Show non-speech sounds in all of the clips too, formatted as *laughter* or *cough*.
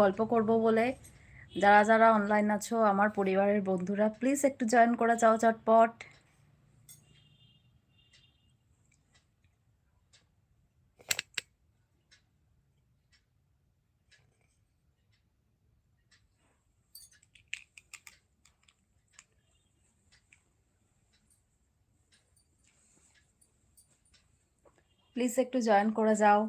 গল্প করব বলে। যারা যারা অনলাইন আছো, আমার পরিবারের বন্ধুরা প্লিজ একটু জয়েন করে যাও চটপট প্লিজ একটু জয়েন করে যাও।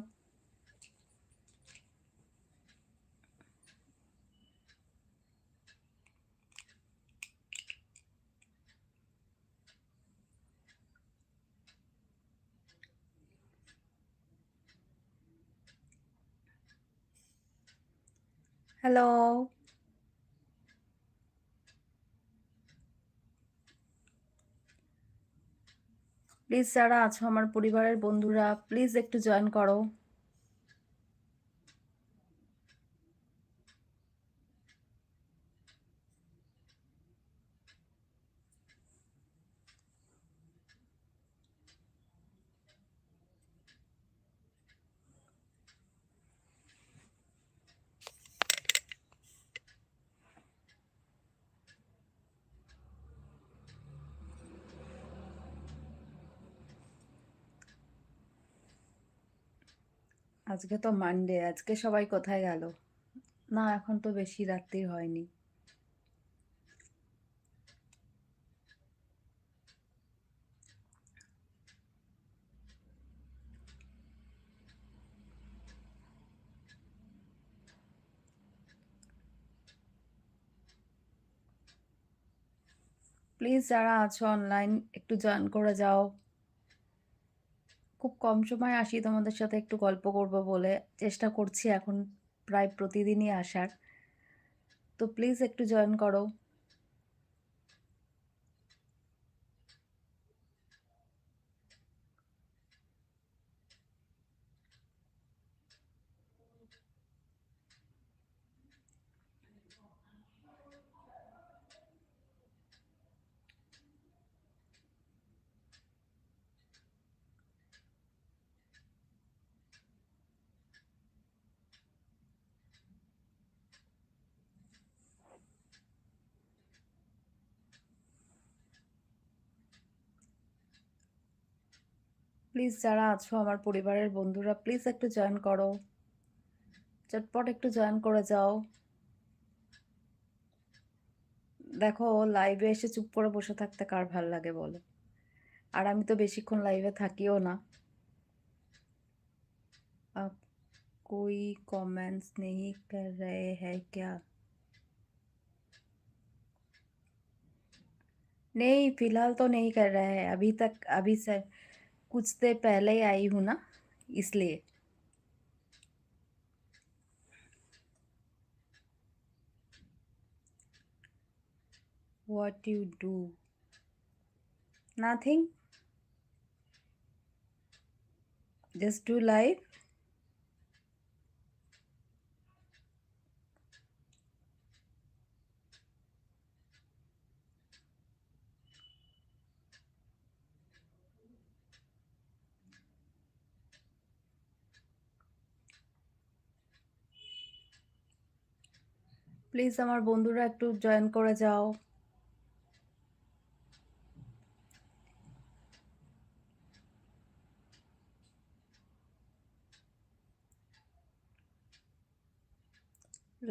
হ্যালো প্লিজ যারা আছো আমার পরিবারের বন্ধুরা প্লিজ একটু জয়েন করো। আজকে তো মানডে আজকে সবাই কোথায় গেল? না, এখন তো বেশি রাত্রি হয়নি। প্লিজ যারা আছো অনলাইন একটু জয়েন করে যাও। খুব কম সময় আসি তোমাদের সাথে একটু গল্প করব বলে। চেষ্টা করছি এখন প্রায় প্রতিদিনই আসার। তো প্লিজ একটু জয়েন করো। প্লিজ যারা আছো আমার পরিবারের বন্ধুরা প্লিজ একটু জয়েন করো চটপট একটু জয়েন করে যাও দেখো লাইভে এসে চুপ করে বসে থাকতে কার ভাল লাগে বলো আর আমি তো বেশিক্ষণ লাইভে থাকিও না अब कोई कमेंट्स नहीं कर रहे हैं क्या नहीं फिलहाल तो नहीं कर रहे हैं अभी तक अभी से कुछ देर पहले ही आई हूँ ना, इसलिए। What you do nothing just do life please আমার বন্ধুরা একটু জয়েন করে যাও।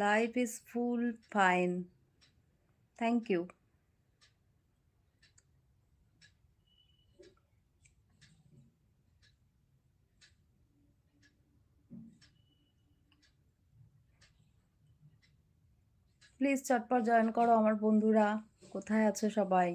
Life is full fine thank you please চটপট জয়েন করো আমার বন্ধুরা কোথায় আছো সবাই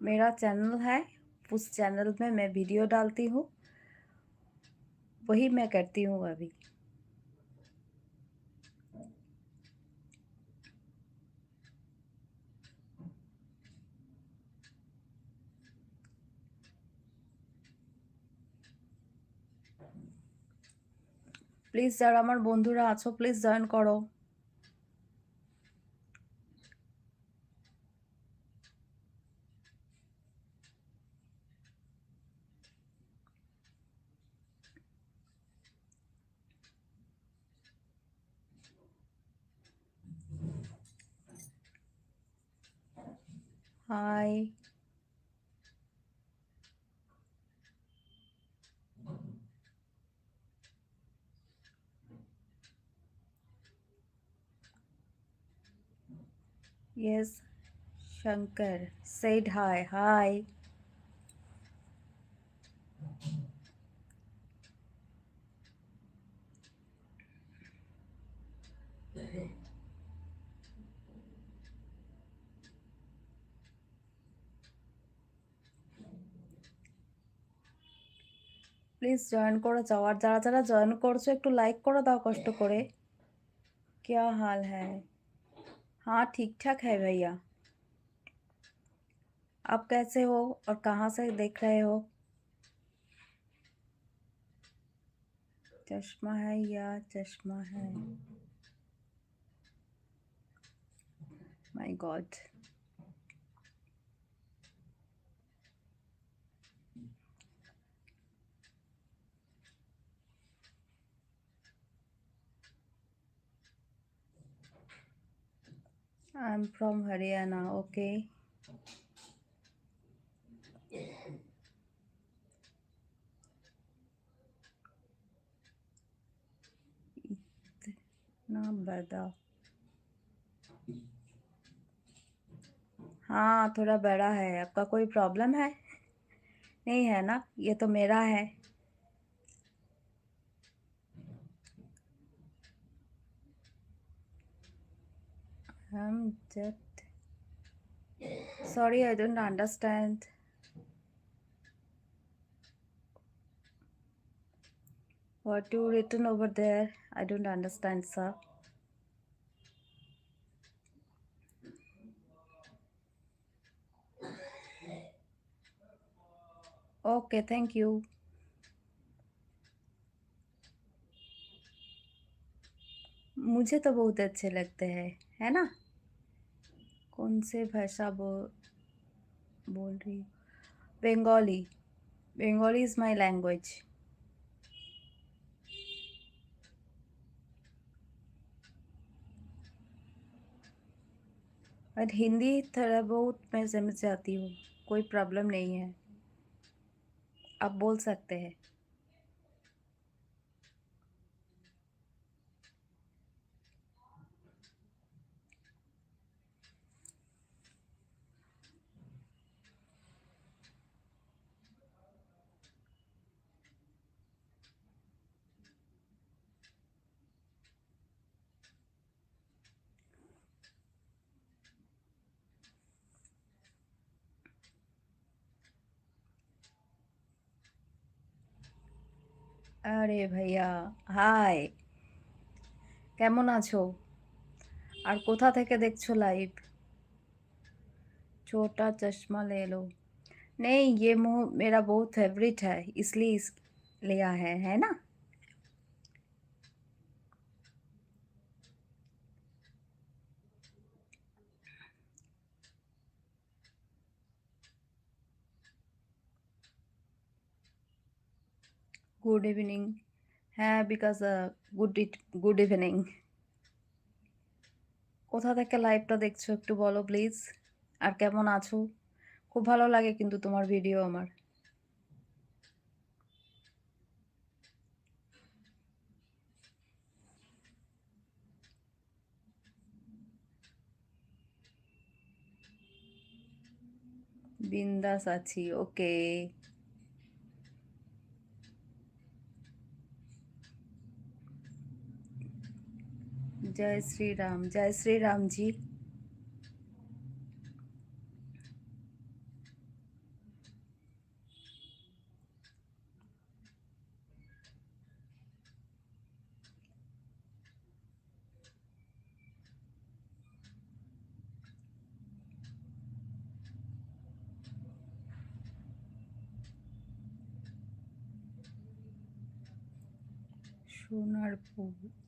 मेरा चैनल है उस चैनल में मैं वीडियो डालती हूँ। वही मैं करती हूँ अभी। प्लीज़ जरा बंधुरा বন্ধুরা प्लीज़ প্লিজ करो। Hi Yes, Shankar said hi. Hi. Please join করে যাও আর যারা যারা জয়েন করছো একটু লাইক করে দাও কষ্ট করে क्या हाल है हाँ ठीक ठाक है भैया आप कैसे हो और कहाँ से देख रहे हो चश्मा है या चश्मा है my God I'm from Haryana. Okay. इतना बड़ा हाँ थोड़ा बड़ा है आपका कोई प्रॉब्लम है नहीं है ना ये तो मेरा है I'm just sorry, I don't understand. What you written over there? I don't understand, sir. Okay, thank you. मुझे तो बहुत अच्छे लगते हैं है ना कौन से भाषा बोल बोल रही Bengali. Bengali is my language और हिंदी थोड़ा बहुत मैं समझ जाती हूँ, कोई प्रॉब्लम नहीं है। आप बोल सकते हैं। আরে ভাইয়া হাই কেমন আছো আর কোথা থেকে দেখছো লাইভ छोटा चश्मा ले लो नहीं ये मुँह मेरा बहुत फेवरेट है इसलिए इस लिया है है ना গুড ইভিনিং হ্যাঁ because good it good evening কোথা থেকে লাইভটা দেখছ একটু বলো প্লিজ আর কেমন আছো? খুব ভালো লাগে কিন্তু তোমার ভিডিও আমার। বিন্দাস আছি ওকে जय श्री राम जय श्री राम जी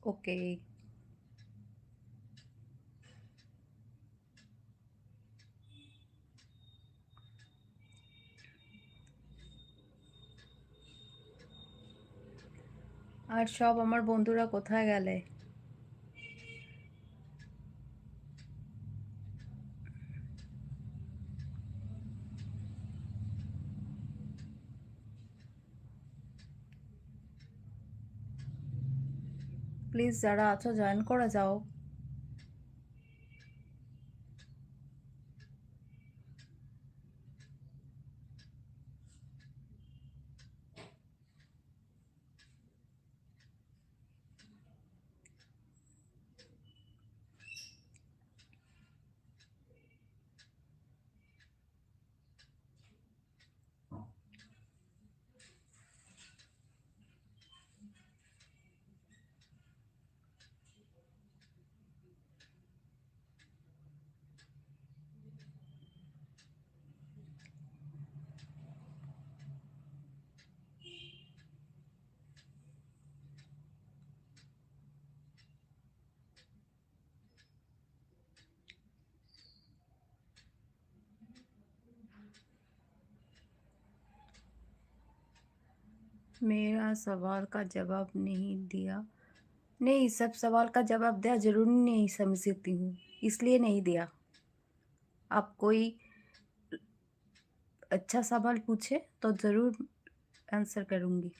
ओके okay. আর সব আমার বন্ধুরা কোথায় গেলে? প্লিজ যারা আছো জয়েন করে যাও। मेरा सवाल का जवाब नहीं दिया। नहीं, सब सवाल का जवाब दिया, ज़रूर नहीं समझती हूँ, इसलिए नहीं दिया। आप कोई अच्छा सवाल पूछे तो ज़रूर आंसर करूँगी।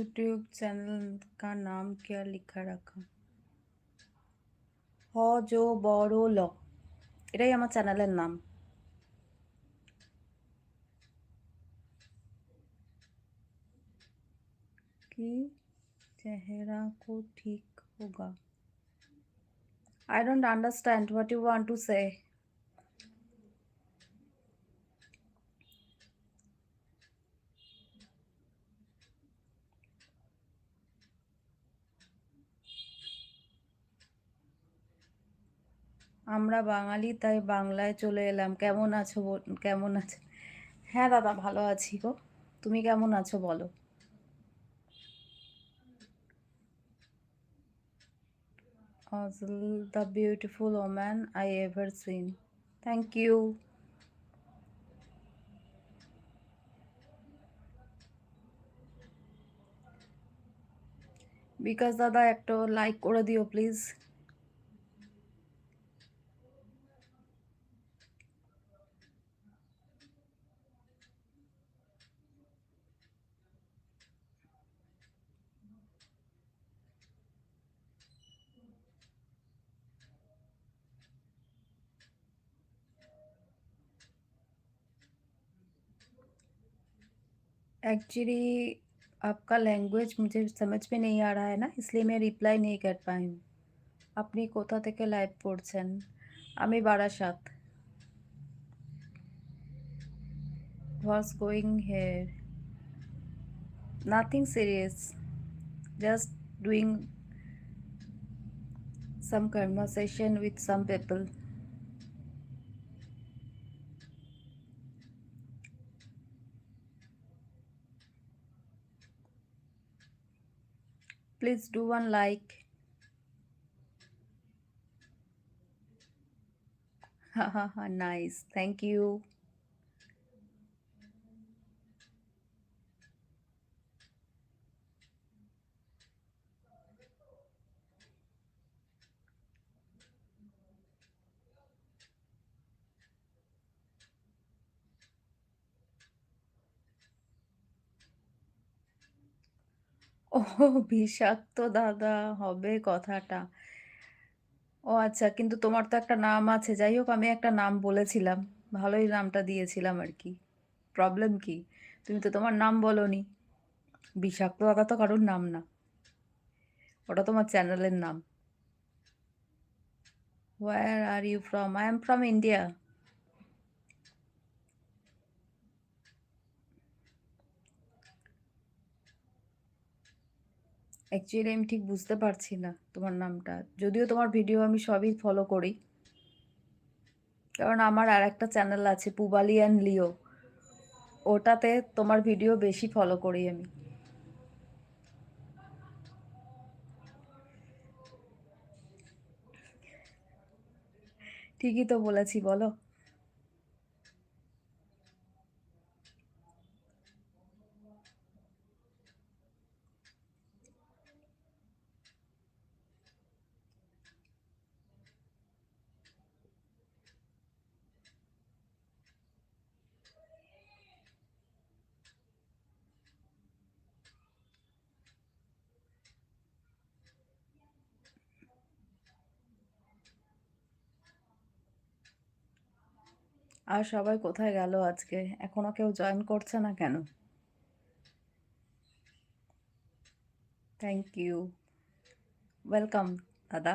यूट्यूब चैनल का नाम क्या लिखा रखा হ জো বড় ল এটাই আমার চ্যানেলের নাম कि चेहरा को ठीक होगा I don't understand what you want to say আমরা বাঙালি, তাই বাংলায় চলে এলাম। কেমন আছো কেমন আছো? হ্যাঁ দাদা, ভালো আছি গো। তুমি কেমন আছো বলো? The beautiful woman I ever seen thank you Bikash দাদা, একটা লাইক করে দিও প্লিজ एक्चुअली आपका लैंग्वेज मुझे समझ में नहीं आ रहा है ना इसलिए मैं रिप्लाई नहीं कर पाई हूँ আপনি কোথা থেকে লাইভ পড়ছেন আমি Barasat what's going here nothing serious just doing some conversation with some people please do one like. *laughs* Nice. Thank you বিষাক্ত দাদা হবে কথাটা। ও আচ্ছা কিন্তু তোমার তো একটা নাম আছে। যাই হোক, আমি একটা নাম বলেছিলাম। ভালোই নামটা দিয়েছিলাম আর কি। প্রবলেম কি? তুমি তো তোমার নাম বলনি। বিষাক্ত দাদা তো কারোর নাম না। ওটা তোমার চ্যানেলের নাম। Where are you from I am from India actually আমি ঠিক বুঝতে পারছি না তোমার নামটা। যদিও তোমার ভিডিও আমি সবই ফলো করি। কারণ আমার আর একটা চ্যানেল আছে, পুবালি অ্যান্ড লিও। ওটাতে তোমার ভিডিও বেশি ফলো করি আমি। ঠিকই তো বলেছি, বলো। আর সবাই কোথায় গেল আজকে? এখনও কেউ জয়েন করছে না কেন? থ্যাংক ইউ ওয়েলকাম দাদা।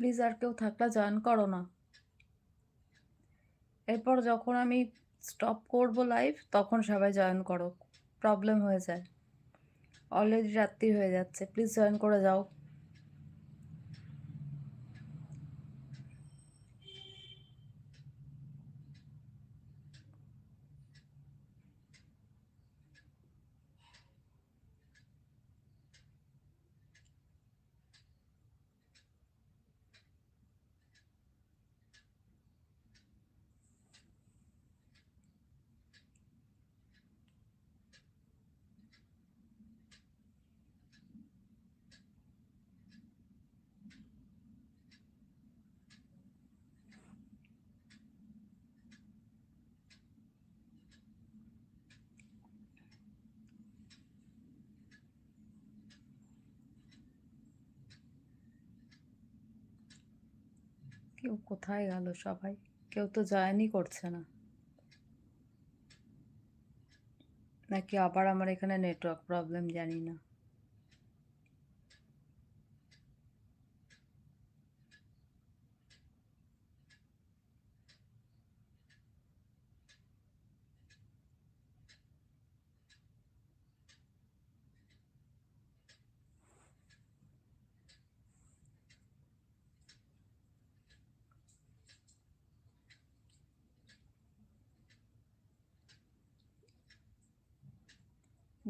প্লিজ আর কেউ থাকলে জয়েন করো না। এরপর যখন আমি স্টপ করব লাইভ তখন সবাই জয়েন করো। প্রবলেম হয়ে যায়। অলরেডি রাত্রি হয়ে যাচ্ছে। প্লিজ জয়েন করে যাও। কেউ কোথায় গেল সবাই? কেউ তো জয়েনই করছে না। নাকি আবার আমার এখানে নেটওয়ার্ক প্রবলেম জানি না।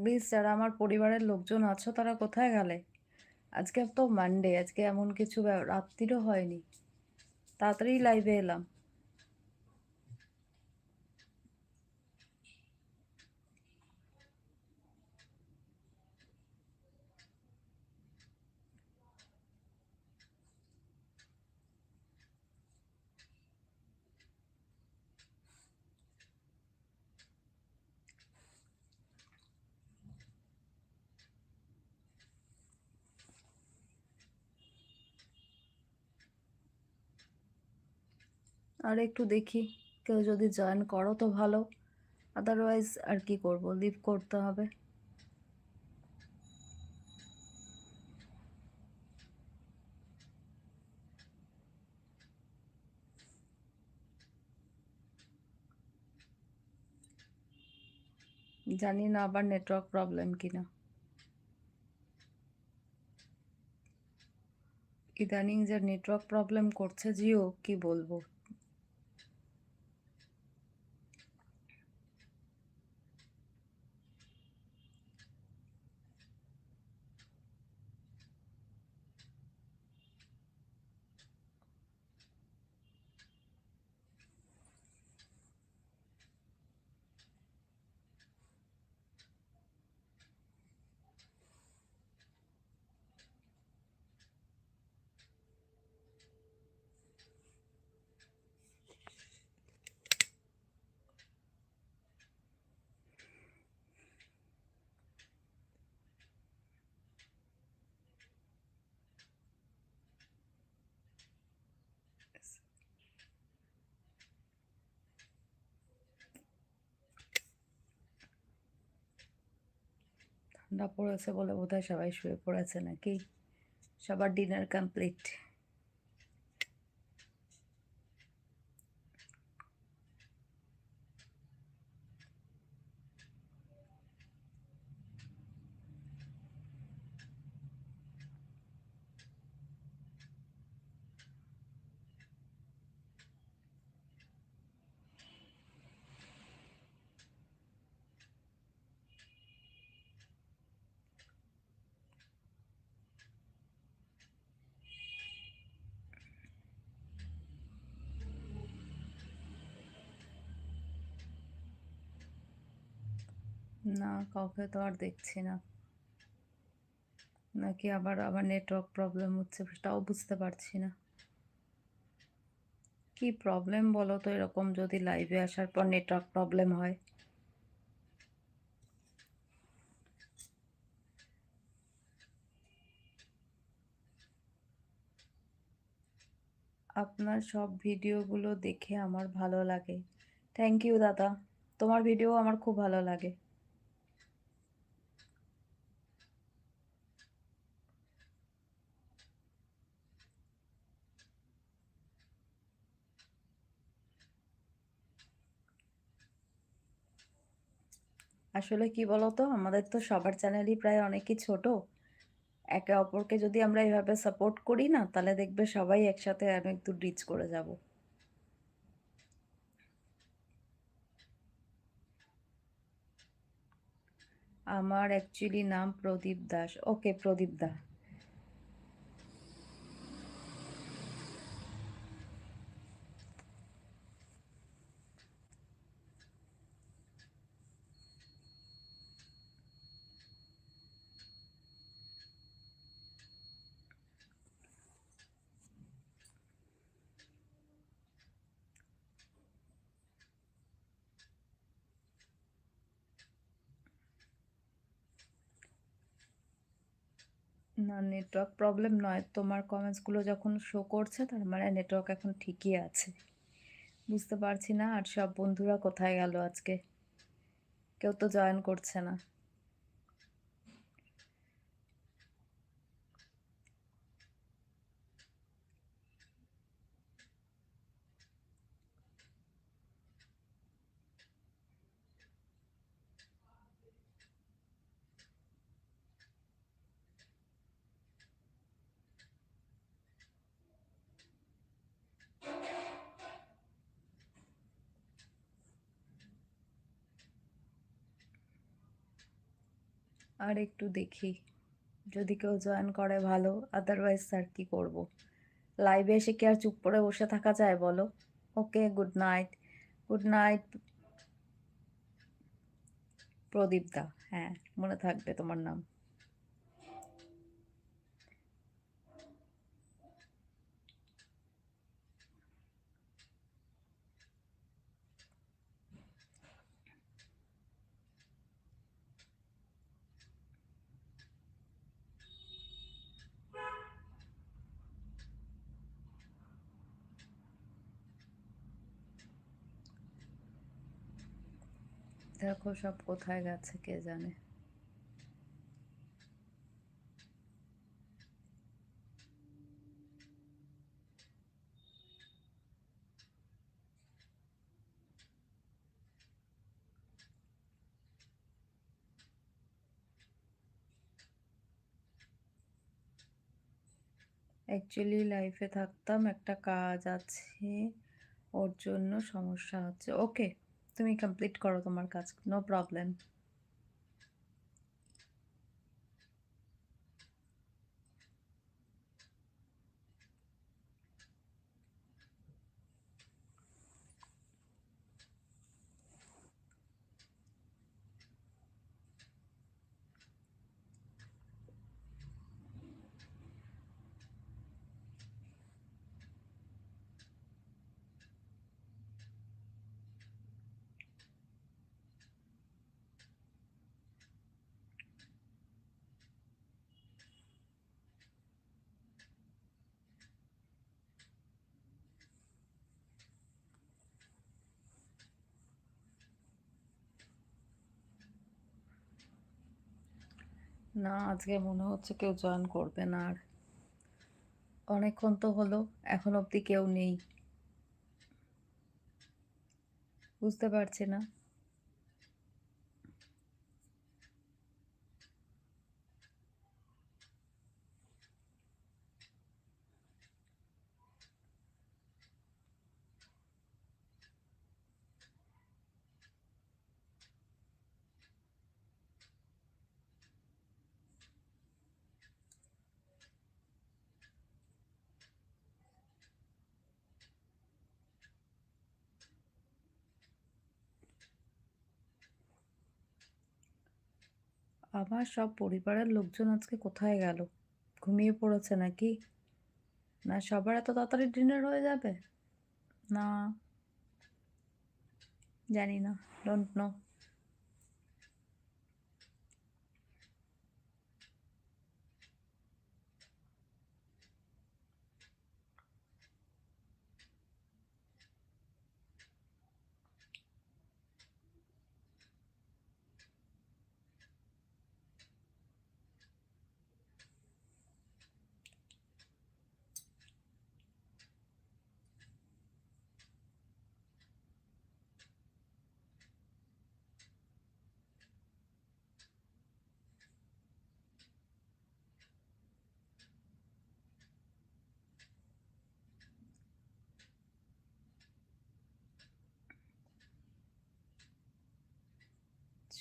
প্লিজ যারা আমার পরিবারের লোকজন আছো, তারা কোথায় গেলে? আজকে তো মানডে আজকে এমন কিছু রাত্রিরও হয়নি। তাড়াতাড়ি লাইভে এলাম। আর একটু দেখি, কেউ যদি জয়েন করো তো ভালো। আদারওয়াইজ আর কি করব লিভ করতে হবে। জানি না আবার নেটওয়ার্ক প্রবলেম কিনা। ইদানিং যে নেটওয়ার্ক প্রবলেম করছে জিও, কি বলব? ঠান্ডা পড়েছে বলে বোধহয় সবাই শুয়ে পড়েছে নাকি? সবার ডিনার কমপ্লিট না, কাউকে তো আর দেখছি না। নাকি আবার আবার নেটওয়ার্ক প্রবলেম হচ্ছে সেটাও বুঝতে পারছি না। কি প্রবলেম বলো তো এরকম যদি লাইভে আসার পর নেটওয়ার্ক প্রবলেম হয়? আপনার সব ভিডিওগুলো দেখে আমার ভালো লাগে। থ্যাংক ইউ দাদা। তোমার ভিডিও আমার খুব ভালো লাগে। আসলে কি বলতো? আমাদের তো সবার চ্যানেলই প্রায় অনেকই ছোট। একে অপরকে যদি আমরা এভাবে সাপোর্ট করি না, তাহলে দেখবে সবাই একসাথে অনেক দূর রিচ করে যাব। আমার অ্যাকচুয়ালি নাম প্রদীপ দাস। ওকে প্রদীপ দা। নেটওয়ার্ক প্রবলেম নয়। তোমার কমেন্টসগুলো যখন শো করছে, তার মানে নেটওয়ার্ক এখন ঠিকই আছে। বুঝতে পারছি না, আর সব বন্ধুরা কোথায় গেল আজকে? কেউ তো জয়েন করছে না। আর একটু দেখি। যদি কেউ জয়েন করে, ভালো। আদারওয়াইজ স্যার কী করব? লাইভে এসে কি আর চুপ করে বসে থাকা যায় বলো? Okay good night good night Pradeep দা। হ্যাঁ মনে থাকবে তোমার নাম। দেখো সব কোথায় গেছে, কে জানে। অ্যাকচুয়ালি লাইফে থাকতাম, একটা কাজ আছে, ওর জন্য সমস্যা হচ্ছে। ওকে তুমি কমপ্লিট করো তোমার কাজ নো প্রবলেম না, আজকে মনে হচ্ছে কেউ জয়েন করবে না আর। অনেকক্ষণ তো হলো, এখন অবধি কেউ নেই। বুঝতে পারছি না। আমার সব পরিবারের লোকজন আজকে কোথায় গেল? ঘুমিয়ে পড়েছে নাকি? না, সবার এত তাড়াতাড়ি ডিনার হয়ে যাবে? না। জানি না ডোন্ট নো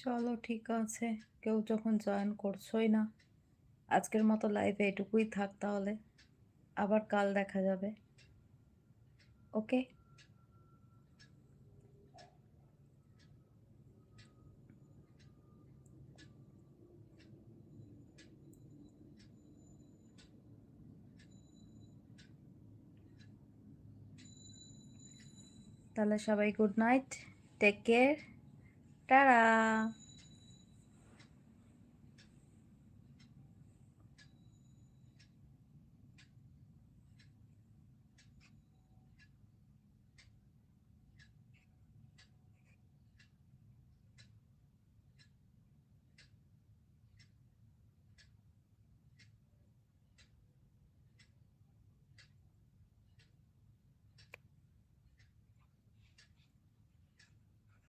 চলো, ঠিক আছে। কেউ যখন জয়েন করছোই না। আজকের মতো লাইভে এটুকুই থাক তাহলে। আবার কাল দেখা যাবে। ওকে? তাহলে সবাই good night take care tata!